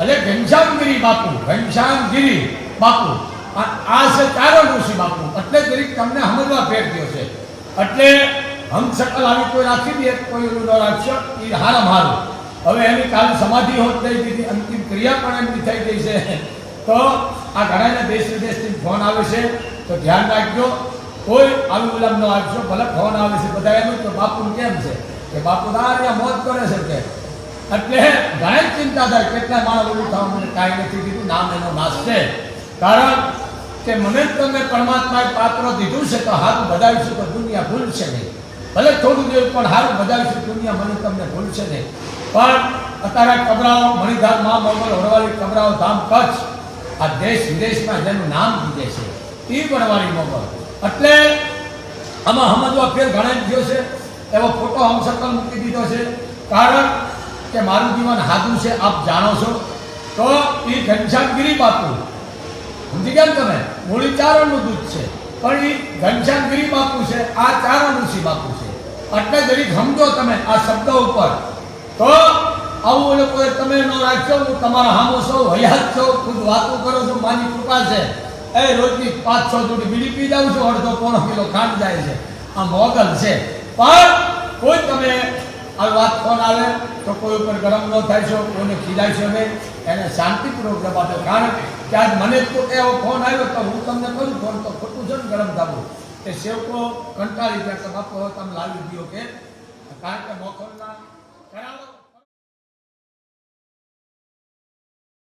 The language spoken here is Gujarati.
એટલે ઘનશ્યામગીરી બાપુ ઘનશ્યામગીરી બાપુ. ફેર ગયો છે. એટલે હમ આવી કોઈ રાખી દે, કોઈ એવું ન રાખશો એ હારામ હારું હવે એની કાલ સમાધિ હોત થઈ દીધી અંતિમ ક્રિયા પણ એમની થઈ ગઈ છે. તો આ ઘણાના દેશ વિદેશથી ફોન આવે છે, તો ધ્યાન રાખજો. કોઈ આવી ગુલામ ન આપશો ભલે ફોન આવે છે બધા એમ તો બાપુ કેમ છે? કે બાપુ દારિયા મોત કરે છે કે? એટલે ઘણા ચિંતા થાય, કેટલા માણસ ઓલું થવા મને કાંઈ નથી કીધું, નામ એનો નાશ છે. કારણ કે મને તમે પરમાત્માએ પાત્ર દીધું છે, તો હારું બધાવીશું તો દુનિયા ભૂલશે નહીં. ભલે થોડું દેવું પણ હારું બધાવીશું દુનિયા મને તમને ભૂલશે નહીં. પણ અત્યારે કબરાઓ મણિધામ મા મોગલ વડવાળી કબરાઓ, ધામ, કચ્છ આ દેશ વિદેશમાં જેનું નામ દીધે છે, એ બનવાની મોગલ એટલે આમાં સમજવા ફેર ઘણા ગયો છે, એવો ફોટો હમ સર્કલ મૂકી દીધો છે. કારણ કે મારું જીવન હાથું છે, આપ જાણો છો. તો એ ઘનશ્યામગીરી બાપુ સમજી ગયા તમે? મૂળી ચારણનું દૂધ છે. પણ એ ઘનશ્યામગીરી બાપુ છે, આ ચારણ ઋષિ બાપુ છે? એટલે જરીક સમજો તમે આ શબ્દ ઉપર. તો આવું એ લોકોએ તમે ન રાખશો હું તમારા હામો છો હયાત છો ખુદ વાતો કરો છો માની કૃપા છે. એ રોજની પાંચ છ જોડી બીડી પી જાઉં છું, અડધો પોણો કિલો ખાંડ જાય છે. આ મોગલ છે. પણ કોઈ તમે આ વાત ફોન આવે તો કોઈ ઉપર ગરમ ન થાય છો, કોઈને ખીજાય છે નહીં. એને શાંતિપૂર્વક જવાબ દો કારણ કે આજ મને તો એવો ફોન આવ્યો તો હું તમને કહું ફોન તો ખોટું છે ને ગરમ થવું એ સેવકો કંટાળી ગયા કે બાપુ તમે લાવી દો કે. કારણ કે મોખલના કરાવો.